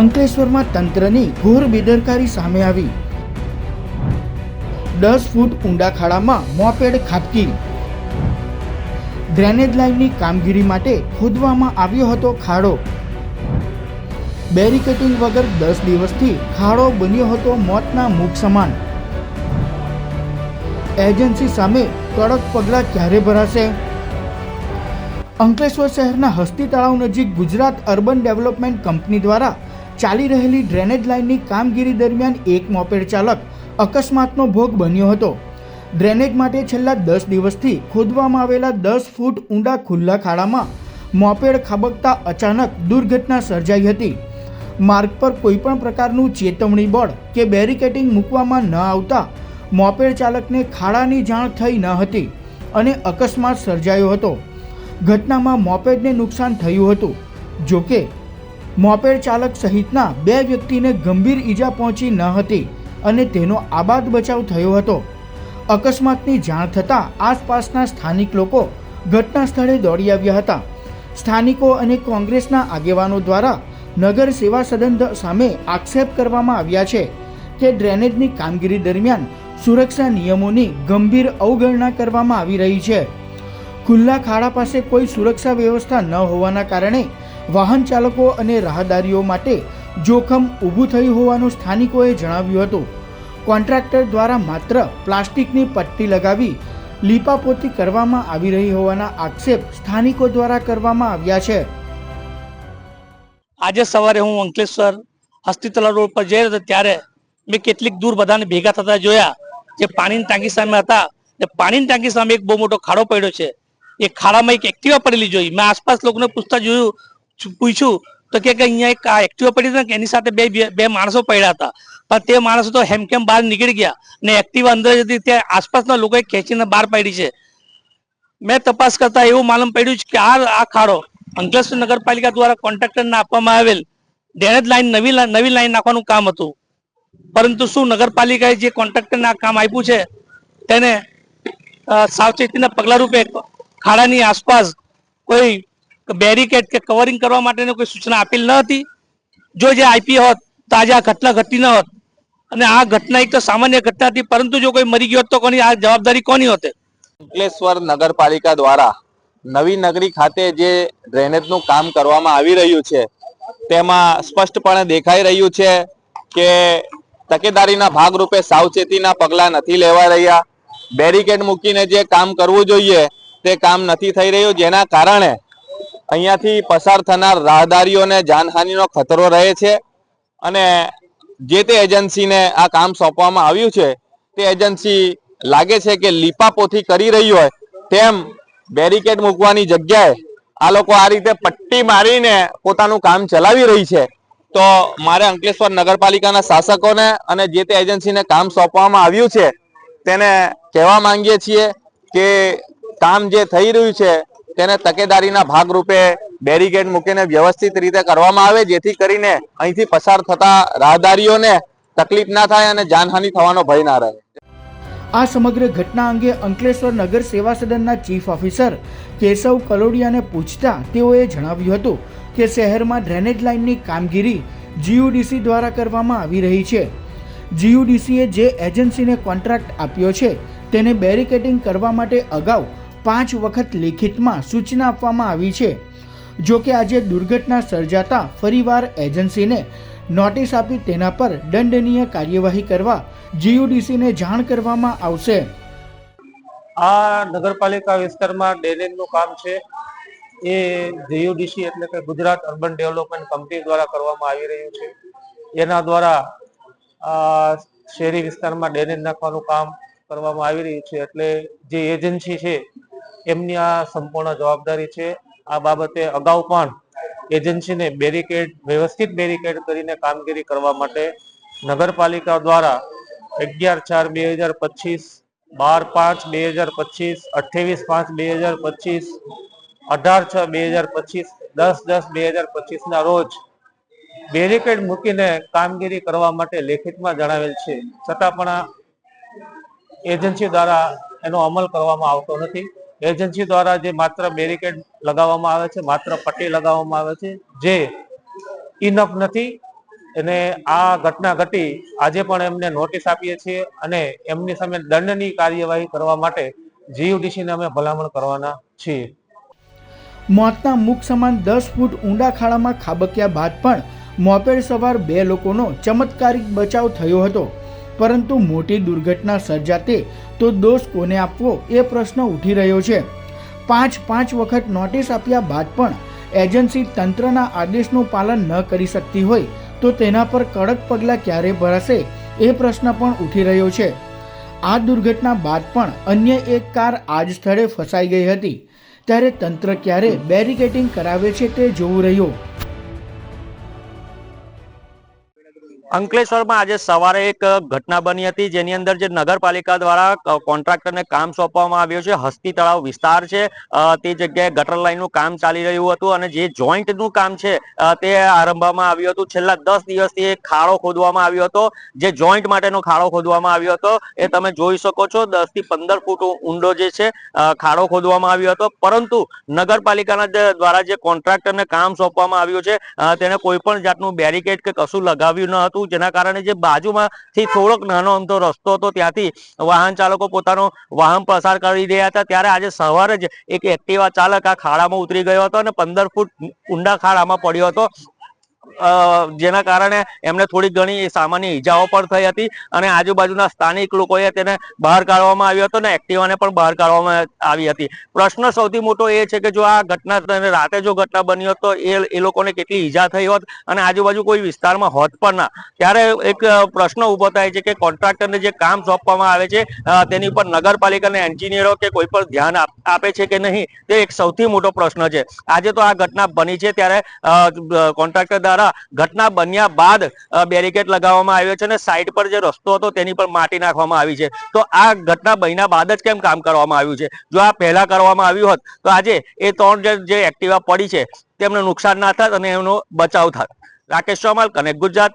અંકલેશ્વરમાં તંત્રની ઘોર બેદરકારી સામે આવી. દસ ફૂટ ઊંડા ખાડામાં મોપેડ ખાબકી. ડ્રેનેજ લાઇનની કામગીરી માટે ખોદવામાં આવ્યો હતો ખાડો. બેરિકેટિંગ વગર દસ દિવસથી ખાડો બન્યો હતો મોતના મુખ સમાન. એજન્સી સામે કડક પગલાં ક્યારે ભરાશે? અંકલેશ્વર શહેરના હસ્તી તળાવ નજીક ગુજરાત અર્બન ડેવલપમેન્ટ કંપની દ્વારા ચાલી રહેલી ડ્રેનેજ લાઇનની કામગીરી દરમિયાન એક મોપેડ ચાલક અકસ્માતનો ભોગ બન્યો હતો. ડ્રેનેજ માટે છેલ્લા દસ દિવસથી ખોદવામાં આવેલા દસ ફૂટ ઊંડા ખુલ્લા ખાડામાં મોપેડ ખાબકતા અચાનક દુર્ઘટના સર્જાઈ હતી. માર્ગ પર કોઈપણ પ્રકારનું ચેતવણી બોર્ડ કે બેરિકેટિંગ મૂકવામાં ન આવતા મોપેડ ચાલકને ખાડાની જાણ થઈ ન હતી અને અકસ્માત સર્જાયો હતો. ઘટનામાં મોપેડને નુકસાન થયું હતું. જોકે મોપેડ ચાલક સહિતના બે વ્યક્તિને ગંભીર ઈજા પહોંચી ન હતી અને તેનો આબાદ બચાવ થયો હતો. અકસ્માતની જાણ થતાં આસપાસના સ્થાનિક લોકો ઘટના સ્થળે દોડી આવ્યા હતા. સ્થાનિકો અને કોંગ્રેસના આગેવાનો દ્વારા નગર સેવા સદન સામે આક્ષેપ કરવામાં આવ્યા છે કે ડ્રેનેજની કામગીરી દરમિયાન સુરક્ષા નિયમોની ગંભીર અવગણના કરવામાં આવી રહી છે. ખુલ્લા ખાડા પાસે કોઈ સુરક્ષા વ્યવસ્થા ન હોવાના કારણે વાહન ચાલકો અને રાહદારીઓ માટે જોખમ ઊભું થયું હોવાનું સ્થાનિકોએ જણાવ્યું હતું. કોન્ટ્રાક્ટર દ્વારા માત્ર પ્લાસ્ટિકની પટ્ટી લગાવી લીપાપોતી કરવામાં આવી રહી હોવાના આક્ષેપ સ્થાનિકો દ્વારા કરવામાં આવ્યા છે. આજે સવારે હું અંકલેશ્વર હસ્તીતલા રોડ પર જઈ રહ્યો હતો, ત્યારે મેં કેટલીક દૂર બધાને ભેગા થતા જોયા. જે પાણીની ટાંકી સામે હતા એ પાણીની ટાંકી સામે એક બહુ મોટો ખાડો પડ્યો છે. એ ખાડામાં એક એક્ટિવા પડેલી જોઈ. મેં આસપાસ લોકોને પૂછતા જોયું પૂછ્યું, તો કે અહીંયા એક એક્ટિવા પડી હતી એની સાથે બે બે- માણસો પડ્યા હતા. પણ તે માણસો તો હેમકેમ બહાર નીકળી ગયા ને એક્ટિવા અંદર જતી તે આસપાસના લોકોએ ખેંચીને બહાર પાડી છે. મેં તપાસ કરતા એવું માલુમ પડ્યું કે આ આ ખાડો અંકલેશ્વર નગરપાલિકા દ્વારા કોન્ટ્રાક્ટરને આપવામાં આવેલ ડ્રેનેજ લાઈન નવી નવી લાઈન નાખવાનું કામ હતું. પરંતુ શું નગરપાલિકાએ જે કોન્ટ્રાક્ટરને આ કામ આપ્યું છે, તેને સાવચેતીના પગલારૂપે ખાડાની આસપાસ કોઈ બેરિકેડ કે કવરિંગ કરવા માટેની કોઈ સૂચના આપેલ ન હતી? જો જે આઈપી હોત, તો આજે આ ઘટના ઘટી ન હોત. અને આ ઘટના એક તો સામાન્ય ઘટના હતી, પરંતુ જો કોઈ મરી ગયો તો કોની આ જવાબદારી કોની હોતે? અંકલેશ્વર નગરપાલિકા દ્વારા નવી નગરી ખાતે જે ડ્રેનેજનું કામ કરવામાં આવી રહ્યું છે, તેમાં સ્પષ્ટપણે દેખાઈ રહ્યું છે કે તકેદારીના ભાગરૂપે સાવચેતીના પગલાં નથી લેવા રહ્યા. બેરિકેડ મૂકીને જે કામ કરવું જોઈએ, તે કામ નથી થઈ રહ્યું, જેના કારણે અહીંયાથી પસાર થનાર રાહદારીઓને જાનહાનિનો ખતરો રહે છે અને જે તે એજન્સીને આ કામ સોંપવામાં આવ્યું છે, તે એજન્સી લાગે છે કે લીપાપોથી કરી રહી હોય તેમ બેરિકેડ મૂકવાની જગ્યાએ આ લોકો આ રીતે પટ્ટી મારીને પોતાનું કામ ચલાવી રહી છે. તો મારે અંકલેશ્વર નગરપાલિકાના શાસકોને અને જે તે એજન્સીને કામ સોંપવામાં આવ્યું છે, તેને કહેવા માંગીએ છીએ કે કામ જે થઈ રહ્યું છે તેને તકેદારીના ભાગરૂપે બેરિકેડ મૂકીને વ્યવસ્થિત રીતે કરવામાં આવે, જેથી કરીને અહીંથી પસાર થતા રાહદારીઓને તકલીફ ના થાય અને જાનહાનિ થવાનો ભય ના રહે. આ સમગ્ર ઘટના અંગે અંકલેશ્વર નગર સેવા સદનના ચીફ ઓફિસર કેશવ કલોડિયાને પૂછતા તેઓએ જણાવ્યું હતું કે શહેરમાં ડ્રેનેજ લાઇનની કામગીરી જીયુડીસી દ્વારા કરવામાં આવી રહી છે. જીયુડીસીએ જે એજન્સીને કોન્ટ્રાક્ટ આપ્યો છે, તેને બેરિકેડિંગ કરવા માટે અગાઉ પાંચ વખત લેખિતમાં સૂચના આપવામાં આવી છે. જો કે આજે દુર્ઘટના સર્જાતા ફરીવાર એજન્સીને નોટિસ આપી તેના પર દંડનીય કાર્યવાહી કરવા જીયુડીસીને જાણ કરવામાં આવશે. આ નગરપાલિકા વિસ્તારમાં ડ્રેનેજનું કામ છે. એ જીયુડીસી એટલે કે ગુજરાત અર્બન ડેવલપમેન્ટ કંપની દ્વારા કરવામાં આવી રહ્યું છે. એના દ્વારા શહેરી વિસ્તારમાં ડ્રેનેજ નાખવાનું કામ કરવામાં આવી રહ્યું છે. એટલે જે એજન્સી છે એમની આ સંપૂર્ણ જવાબદારી છે. આ બાબતે અગાઉ પણ એજન્સીને બેરિકેડ, વ્યવસ્થિત બેરિકેડ કરીને કામગીરી કરવા માટે નગરપાલિકા દ્વારા અગિયાર ચાર બે હજાર પચીસ, બાર પાંચ બે હજાર પચીસ, અઠ્યાવીસ પાંચ બે હજાર પચીસ, અઢાર છ બે હજાર પચીસ, દસ દસ બે હજાર પચીસના રોજ બેરિકેડ મૂકીને કામગીરી કરવા માટે લેખિતમાં જણાવેલ છે. છતાં પણ એજન્સી દ્વારા એનો અમલ કરવામાં આવતો નથી. એજન્સી દ્વારા જે માત્ર બેરિકેડ લગાવવામાં આવે છે, માત્ર પટ્ટી લગાવવામાં આવે છે, જે ઇનફ નથી. એને આ ઘટના ઘટી, આજે પણ એમને નોટિસ આપીએ છીએ અને એમની સામે દંડની કાર્યવાહી કરવા માટે જીયુડીસીને અમે ભલામણ કરવાના છીએ. મોતના મુખ સમાન દસ ફૂટ ઊંડા ખાડામાં ખાબક્યા બાદ પણ મોપેડ સવાર બે લોકોનો ચમત્કારિક બચાવ થયો હતો. પરંતુ મોટી દુર્ઘટના સર્જાતે તો દોષ કોને આપવો એ પ્રશ્ન ઉઠી રહ્યો છે. પાંચ પાંચ વખત નોટિસ આપ્યા બાદ પણ એજન્સી તંત્રના આદેશનું પાલન ન કરી શકતી હોય તો તેના પર કડક પગલાં ક્યારે ભરાશે એ પ્રશ્ન પણ ઉઠી રહ્યો છે. આ દુર્ઘટના બાદ પણ અન્ય એક કાર આ જ સ્થળે ફસાઈ ગઈ હતી. ત્યારે તંત્ર ક્યારે બેરિકેટિંગ કરાવે છે તે જોવું રહ્યું. અંકલેશ્વરમાં આજે સવારે એક ઘટના બની હતી જેની અંદર જે નગરપાલિકા દ્વારા કોન્ટ્રાક્ટરને કામ સોંપવામાં આવ્યું છે. હસ્તી તળાવ વિસ્તાર છે. તે જગ્યાએ ગટર લાઈનનું કામ ચાલી રહ્યું હતું અને જે જોઈન્ટનું કામ છે તે આરંભવામાં આવ્યું હતું. છેલ્લા દસ દિવસથી એક ખાડો ખોદવામાં આવ્યો હતો. જે જોઈન્ટ માટેનો ખાડો ખોદવામાં આવ્યો હતો. એ તમે જોઈ શકો છો. દસથી પંદર ફૂટ ઊંડો જે છે ખાડો ખોદવામાં આવ્યો હતો. પરંતુ નગરપાલિકાના દ્વારા જે કોન્ટ્રાક્ટરને કામ સોંપવામાં આવ્યું છે તેને કોઈ પણ જાતનું બેરિકેડ કે કશું લગાવ્યું ન હતું. જેના કારણે જે બાજુમાંથી થોડોક નાનો અમથો રસ્તો હતો, ત્યાંથી વાહન ચાલકો પોતાનો વાહન પસાર કરી રહ્યા હતા. ત્યારે આજે સવારે જ એક એક્ટિવા ચાલક આ ખાડામાં ઉતરી ગયો હતો અને પંદર ફૂટ ઊંડા ખાડામાં પડ્યો હતો. જેના કારણે એમને થોડી ઘણી સામાન્ય ઈજાઓ પણ થઈ હતી અને આજુબાજુના સ્થાનિક લોકોએ તેને બહાર કાઢવામાં આવ્યો હતો ને એક્ટિવાને પણ બહાર કાઢવામાં આવી હતી. પ્રશ્ન સૌથી મોટો એ છે કે જો આ ઘટના રાતે જો ઘટના બની હોત તો એ લોકોને કેટલી ઈજા થઈ હોત અને આજુબાજુ કોઈ વિસ્તારમાં હોત પણ ના. ત્યારે એક પ્રશ્ન ઊભો થાય છે કે કોન્ટ્રાક્ટરને જે કામ સોંપવામાં આવે છે તેની ઉપર નગરપાલિકાના એન્જિનિયરો કે કોઈ પણ ધ્યાન આપે છે કે નહીં, તે એક સૌથી મોટો પ્રશ્ન છે. આજે તો આ ઘટના બની છે ત્યારે કોન્ટ્રાક્ટર દ્વારા ઘટના બન્યા બાદ બેરિકેડ લગાવવામાં આવ્યો છે અને સાઈડ પર જે રસ્તો હતો તેની પર માટી નાખવામાં આવી છે. તો આ ઘટના બન્યા બાદ જ કેમ કામ કરવામાં આવ્યું છે? જો આ પહેલા કરવામાં આવ્યું હોત, તો આજે એ ત્રણ જે- એક્ટિવા પડી છે, તેમને નુકસાન ના થાત અને એમનો બચાવ થાત. રાકેશ ચોમાલ કનેક્ટ ગુજરાત.